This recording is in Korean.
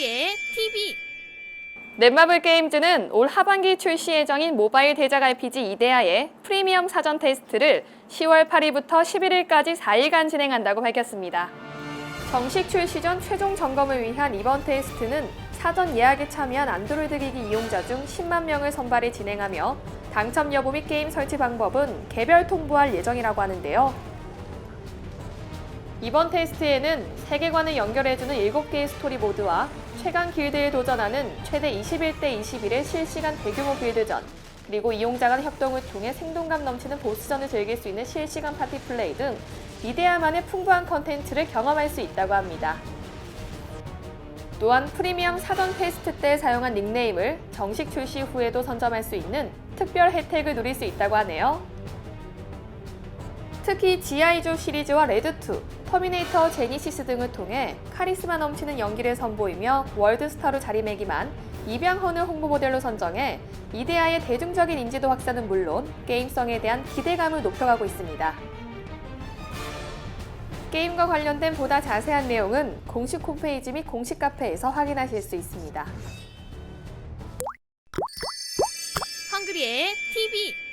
헝그리의 TV 넷마블 게임즈는 올 하반기 출시 예정인 모바일 대작 RPG 이데아의 프리미엄 사전 테스트를 10월 8일부터 11일까지 4일간 진행한다고 밝혔습니다. 정식 출시 전 최종 점검을 위한 이번 테스트는 사전 예약에 참여한 안드로이드 기기 이용자 중 10만 명을 선발해 진행하며 당첨 여부 및 게임 설치 방법은 개별 통보할 예정이라고 하는데요. 이번 테스트에는 세계관을 연결해주는 7개의 스토리보드와 최강 길드에 도전하는 최대 21대 21의 실시간 대규모 길드전, 그리고 이용자 간 협동을 통해 생동감 넘치는 보스전을 즐길 수 있는 실시간 파티 플레이 등 이데아만의 풍부한 컨텐츠를 경험할 수 있다고 합니다. 또한 프리미엄 사전 테스트 때 사용한 닉네임을 정식 출시 후에도 선점할 수 있는 특별 혜택을 누릴 수 있다고 하네요. 특히 지아이조 시리즈와 레드2, 터미네이터 제니시스 등을 통해 카리스마 넘치는 연기를 선보이며 월드스타로 자리매김한 이병헌을 홍보 모델로 선정해 이데아의 대중적인 인지도 확산은 물론 게임성에 대한 기대감을 높여가고 있습니다. 게임과 관련된 보다 자세한 내용은 공식 홈페이지 및 공식 카페에서 확인하실 수 있습니다. 헝그리의 TV